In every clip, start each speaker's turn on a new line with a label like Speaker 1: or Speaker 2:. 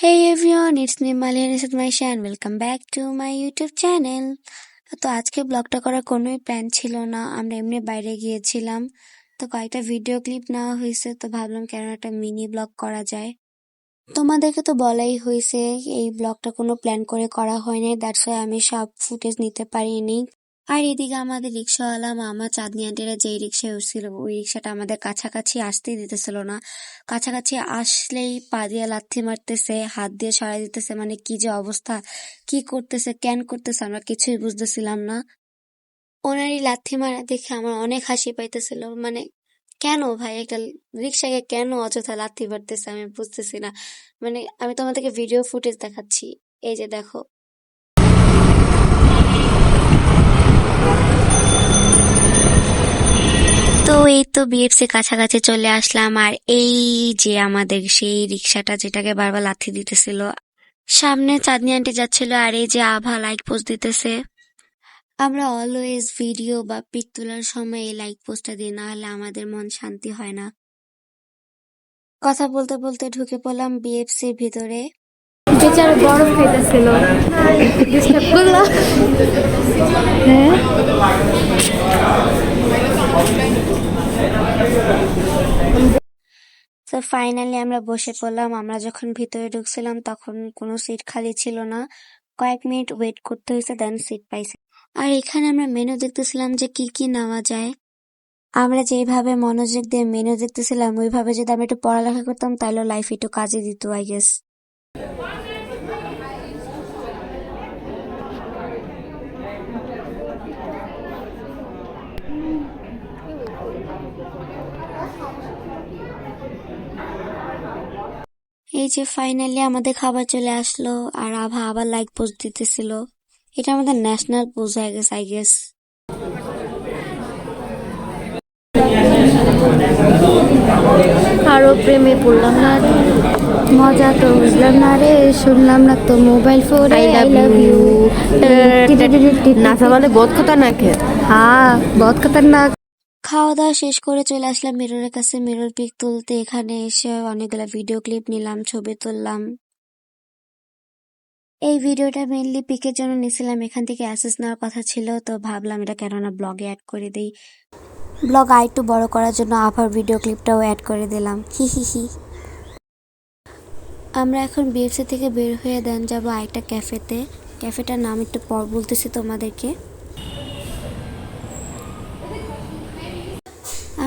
Speaker 1: Everyone, it's me Malian Isat Maisha and welcome back to my YouTube channel. তো আজকে ব্লগটা করার কোনোই প্ল্যান ছিল না। আমরা এমনি বাইরে গিয়েছিলাম। তো কয়েকটা ভিডিও ক্লিপ নেওয়া হয়েছে। তো ভাবলাম কেন একটা মিনি ব্লগ করা যায়। তোমাদেরকে তো বলাই হয়েছে এই ব্লগটা কোনো প্ল্যান করে করা হয়নি দ্যাটস ওয়াই আমি সব ফুটেজ নিতে পারিনি। আর এদিকে আমাদের রিক্সাওয়ালা মামা চাঁদনি আন্টিরা যেই রিক্সায় উঠছিল, ওই রিক্সাটা আমাদের কাছাকাছি আসতেই দিতেছিল না। কাছাকাছি আসলেই পা দিয়ে লাথি মারতেছে, হাত দিয়ে সরাই দিতেছে মানে কি যে অবস্থা, কি করতেছে, কেন করতেছে আমরা কিছুই বুঝতেছিলাম না। ওনারই লাথি মারা দেখে আমার অনেক হাসি পাইতেছিল মানে কেন ভাই একটা রিক্সাকে কেন অযথা লাথি মারতেছে আমি বুঝতেছি না। মানে আমি তোমাদেরকে ভিডিও ফুটেজ দেখাচ্ছি, এই যে দেখো তো এই তো বিএফসি কাছাকাছি চলে আসলাম। আর এই যে আমাদের সেই রিক্সাটা যেটাকে বারবার লাথি দিতেছিল, সামনে চাঁদনি আন্টি যাচ্ছিল আর এই যে আভা লাইক পোস্ট দিতেছে। আমরা অলওয়েজ ভিডিও বা পিক তোলার সময় এই লাইক পোস্টটা দিই না হলে আমাদের মন শান্তি হয় না। কথা বলতে বলতে ঢুকে পড়লাম বিএফসির ভিতরে।
Speaker 2: বরফ খাইতেছিল। হ্যাঁ।
Speaker 1: তো ফাইনালি আমরা বসে পড়লাম। আমরা যখন ভিতরে ঢুকছিলাম, তখন কোনো সিট খালি ছিল না। কয়েক মিনিট ওয়েট করতে হয়েছে দেন সিট পাইছে। আর এখানে আমরা মেনু দেখতেছিলাম যে কি কি নেওয়া যায়। আমরা যেভাবে মনোযোগ দিয়ে মেনু দেখতেছিলাম, ওইভাবে যদি আমি একটু পড়ালেখা করতাম, তাহলে লাইফ একটু কাজে দিত আই গেস এই যে ফাইনালি আমাদের খাবার চলে আসলো আর আভা আবার লাইক পোস্ট দিতেছিল। এটা আমাদের ন্যাশনাল পোজ হয়ে গেছে আই গেস
Speaker 2: কারও প্রেমে পড়লাম না রে। মজা তো বুঝলাম না রে শুনলাম না তো mobile phone
Speaker 3: I love you. নাসা মানে বোধ কথা না খে
Speaker 2: হ্যাঁ বহুত খতরনাক।
Speaker 1: খাওয়া দাওয়া শেষ করে চলে আসলাম মিররের কাছে। মিরর পিক তুলতে এখানে এসে অনেকগুলো ভিডিও ক্লিপ নিলাম, ছবি তুললাম। এই ভিডিওটা মেইনলি পিকের জন্য নিয়েছিলাম এখান থেকে অ্যাসেস নেওয়ার কথা ছিল, তো ভাবলাম এটা কেননা ব্লগে অ্যাড করে দিই। ব্লগ আর একটু বড় করার জন্য আবার ভিডিও ক্লিপটাও অ্যাড করে দিলাম। হি হি হি। আমরা এখন বিএফসি থেকে বের হয়ে দেন যাব আরেকটা ক্যাফেতে ক্যাফেটার নাম একটু পর বলতেছি তোমাদেরকে।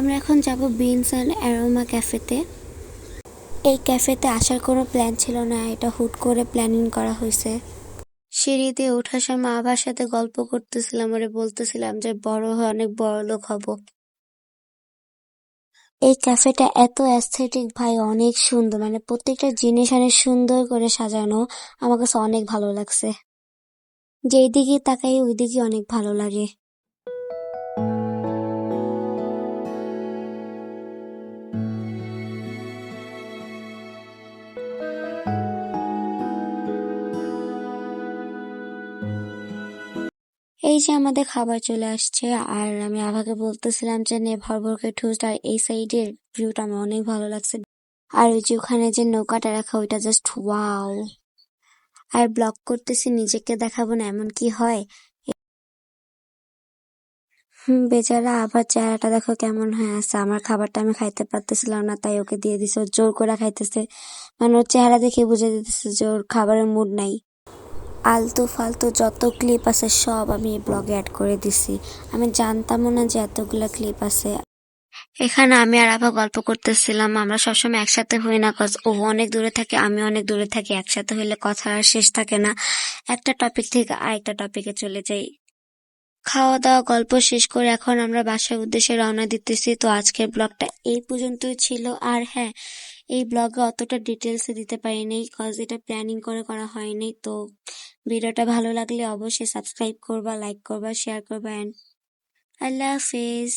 Speaker 1: আমরা এখন যাব বিনস অ্যান্ড অ্যারোমা ক্যাফেতে। এই ক্যাফেতে আসার কোনো প্ল্যান ছিল না, এটা হুট করে প্ল্যানিং করা হয়েছে। সিঁড়ি দিয়ে ওঠার সময় আবার সাথে গল্প করতেছিলাম, ওরে বলতেছিলাম যে বড় হয়ে অনেক বড় লোক হব। এই ক্যাফেটা এত অ্যাস্থেটিক ভাই, অনেক সুন্দর মানে প্রত্যেকটা জিনিস অনেক সুন্দর করে সাজানো, আমার কাছে অনেক ভালো লাগছে। যেই দিকে তাকাই ওই দিকে অনেক ভালো লাগে। এই যে আমাদের খাবার চলে আসছে, আর আমি আভাকে বলতেছিলাম যে, নে ভরভর করে ঠোস্ট আর এই সাইডের ভিউটা আমার অনেক ভালো লাগছে। আর ওই যে ওখানে যে নৌকাটা রাখা, ওইটা জাস্ট ওয়াও আর ব্লগ করতেছি, নিজেকে দেখাবো না, এমন কি হয়? বেচারা আবার চেহারাটা দেখো কেমন হয়ে আছে। আমার খাবারটা আমি খাইতে পারতেছিলাম না, তাই ওকে দিয়ে দিছে। জোর করে খাইতেছে। মানে ওর চেহারা দেখে বুঝে দিতেছে যে ওর খাবারের মুড নাই। আলতু ফালতু যত ক্লিপ আছে সব আমি এই ব্লগে অ্যাড করে দিছি। আমি জানতামও না যে এতগুলো ক্লিপ আছে। এখানে আমি আর আবার গল্প করতেছিলাম, আমরা সবসময় একসাথে হই না কজ ও অনেক দূরে থাকে, আমি অনেক দূরে থাকি, একসাথে হইলে কথা আর শেষ থাকে না। একটা টপিক থেকে আরেকটা টপিকে চলে যাই। খাওয়া দাওয়া গল্প শেষ করে এখন আমরা বাসার উদ্দেশ্যে রওনা দিতেছি, তো আজকের ব্লগটা এই পর্যন্তই ছিল। আর হ্যাঁ এই ব্লগে অতটা ডিটেলসে দিতে পারিনি কজ এটা প্ল্যানিং করে করা হয়নি, তো ভিডিওটা ভালো লাগলে অবশ্যই সাবস্ক্রাইব করবা লাইক করবা শেয়ার করবা অ্যান্ড আল্লাহ হাফেজ